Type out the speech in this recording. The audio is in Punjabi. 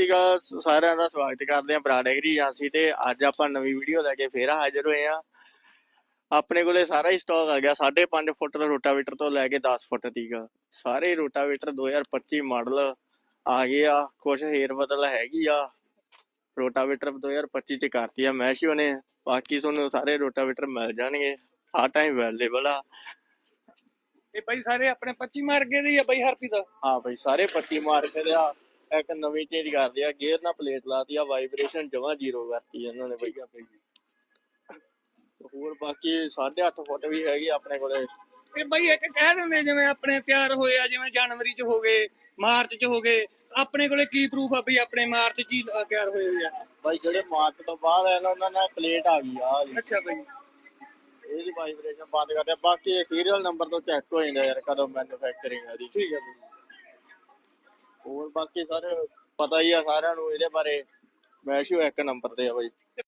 ਅਕਾਲ ਸਾਰਿਆਂ ਦਾ ਸਵਾਗਤ ਕਰਦੇ ਹਾਂ ਬਰਾਡ ਐਗਰੀ ਏਜੰਸੀ ਤੇ। ਅੱਜ ਆਪਾਂ ਨਵੀਂ ਵੀਡੀਓ ਲੈ ਕੇ ਫੇਰ ਹਾਜ਼ਰ ਹੋਏ ਆ ਆਪਣੇ ਕੋਲੇ ਸਾਰਾ ਹੀ ਸਟਾਕ ਆ ਗਿਆ। 5.5 ਫੁੱਟ ਦਾ ਰੋਟਾਵੇਟਰ ਤੋਂ ਲੈ ਕੇ 10 ਫੁੱਟ ਤੀਕ। ਸਾਰੇ ਰੋਟਾਵੇਟਰ 2025 ਮਾਡਲ ਆ ਗਏ ਆ। ਕੁਝ ਹੇਰ ਬਦਲ ਹੈਗੀ ਆ। ਰੋਟਾਵੇਟਰ 2025 ਚ ਕਰਤੀ ਆ ਮੈਸ਼ੀਓ ਨੇ। ਬਾਕੀ ਤੁਹਾਨੂੰ ਸਾਰੇ ਰੋਟਾਵੇਟਰ ਮਿਲ ਜਾਣਗੇ। ਹਰ ਟਾਈਮ ਅਵੇਲੇਬਲ ਆ। ਇਹ ਬਾਈ ਸਾਰੇ ਆਪਣੇ 25 ਮਾਰਕੇ ਦੇ ਹੀ ਆ ਬਾਈ ਹਰਪੀ ਦਾ ਹਾਂ ਬਈ ਸਾਰੇ ਪੱਟੀ ਮਾਰ ਕੇ ਦੇ ਆ। ਇੱਕ ਨਵੀਂ ਚੇਂਜ ਕਰਦੀ ਆ ਗੇਅਰ ਨਾਲ ਪਲੇਟ ਲਾਤੀ ਆ ਵਾਈਬ੍ਰੇਸ਼ਨ ਜਮਾ ਜ਼ੀਰੋ ਕਰਤੀ ਇਹਨਾਂ ਨੇ ਬਈ। ਹੋਰ ਬਾਕੀ 8.5 ਫੁੱਟ ਵੀ ਹੈਗੀ ਆਪਣੇ ਕੋਲੇ। ਇਹ ਬਾਈ ਇੱਕ ਕਹਿ ਦਿੰਦੇ ਜਿਵੇਂ ਆਪਣੇ ਤਿਆਰ ਹੋਏ ਆ ਜਿਵੇਂ ਜਨਵਰੀ ਚ ਹੋ ਗਏ ਮਾਰਚ ਚ ਹੋ ਗਏ ਆਪਣੇ ਕੋਲੇ ਕੀ ਪ੍ਰੂਫ ਆ ਬਈ ਆਪਣੇ ਮਾਰਚ ਚ ਹੀ ਤਿਆਰ ਹੋਏ ਹੋਏ ਆ? ਬਾਈ ਜਿਹੜੇ ਮਾਰਚ ਤੋਂ ਬਾਅਦ ਆ ਨਾ ਉਹਨਾਂ ਨਾਲ ਪਲੇਟ ਆ ਗਈ ਆ ਜੀ ਅੱਛਾ ਬਾਈ। ਇਹਦੀ ਵਾਈਬ੍ਰੇਸ਼ਨ ਬੰਦ ਕਰਦੇ ਆ। ਬਾਕੀ ਸੀਰੀਅਲ ਨੰਬਰ ਤੋਂ ਚੈੱਕ ਹੋ ਜਾਂਦਾ ਯਾਰ ਕਦੋਂ ਮੈਨੂਫੈਕਚਰਿੰਗ ਆ ਦੀ ਠੀਕ ਹੈ ਬਾਈ। ਹੋਰ ਬਾਕੀ ਸਰ ਪਤਾ ਹੀ ਆ ਸਾਰਿਆਂ ਨੂੰ ਇਹਦੇ ਬਾਰੇ ਮੈਸ਼ੂ ਇੱਕ ਨੰਬਰ ਤੇ ਆ ਬਾਈ।